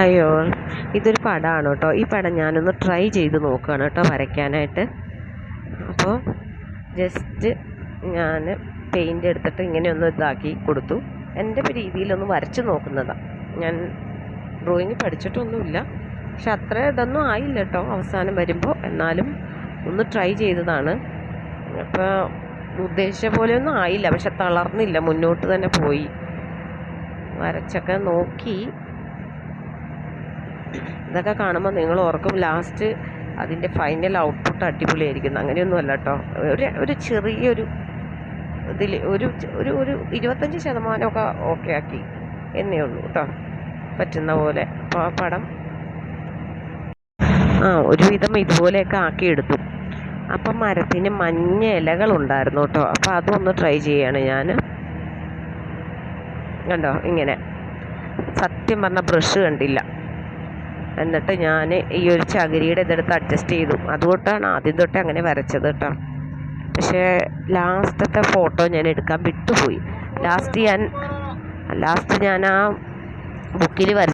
അയ്യോ ഇതൊരു പടമാണ് കേട്ടോ. ഈ പടം ഞാനൊന്ന് ട്രൈ ചെയ്ത് നോക്കുകയാണ് കേട്ടോ വരയ്ക്കാനായിട്ട്. അപ്പോൾ ജസ്റ്റ് ഞാൻ പെയിന്റ് എടുത്തിട്ട് ഇങ്ങനെ ഒന്ന് ഇതാക്കി കൊടുത്തു. എന്റെ രീതിയിലൊന്ന് വരച്ച് നോക്കുന്നതാണ് ഞാൻ ഡ്രോയിങ് പഠിച്ചിട്ടൊന്നുമില്ല. പക്ഷെ അത്ര ഇതൊന്നും ആയില്ല കേട്ടോ അവസാനം വരുമ്പോൾ എന്നാലും ഒന്ന് ട്രൈ ചെയ്തതാണ്. അപ്പോൾ ഉദ്ദേശിച്ച പോലെയൊന്നും ആയില്ല. പക്ഷെ തളർന്നില്ല. മുന്നോട്ട് തന്നെ പോയി. വരച്ചൊക്കെ നോക്കി. ഇതൊക്കെ കാണുമ്പോൾ നിങ്ങൾ ഓർക്കും ലാസ്റ്റ് അതിന്റെ ഫൈനൽ ഔട്ട്പുട്ട് അടിപൊളിയായിരിക്കുന്നു. അങ്ങനെയൊന്നും അല്ല കേട്ടോ ഒരു ഒരു ചെറിയൊരു ഇതിൽ ഒരു ഒരു ഒരു ഇരുപത്തഞ്ച് ശതമാനമൊക്കെ ഓക്കെ ആക്കി എന്നേ ഉള്ളൂ കേട്ടോ പറ്റുന്ന പോലെ. അപ്പോൾ ആ പടം ആ ഒരുവിധം ഇതുപോലെയൊക്കെ ആക്കിയെടുത്തു. അപ്പം മരത്തിന് മഞ്ഞ ഇലകളുണ്ടായിരുന്നു കേട്ടോ അപ്പോൾ അതൊന്ന് ട്രൈ ചെയ്യാണ് ഞാൻ കണ്ടോ? ഇങ്ങനെ. സത്യം പറഞ്ഞ ബ്രഷ് കണ്ടില്ല. എന്നിട്ട് ഞാൻ ഈ ഒരു ചകിരിയുടെ ഇതെടുത്ത് അഡ്ജസ്റ്റ് ചെയ്തു. അതുകൊണ്ടാണ് ആദ്യം തൊട്ടേ അങ്ങനെ വരച്ചത് കേട്ടോ പക്ഷേ ലാസ്റ്റത്തെ ഫോട്ടോ ഞാൻ എടുക്കാൻ വിട്ടുപോയി. ലാസ്റ്റ് ഞാൻ ലാസ്റ്റ് ഞാൻ ആ ബുക്കിൽ വര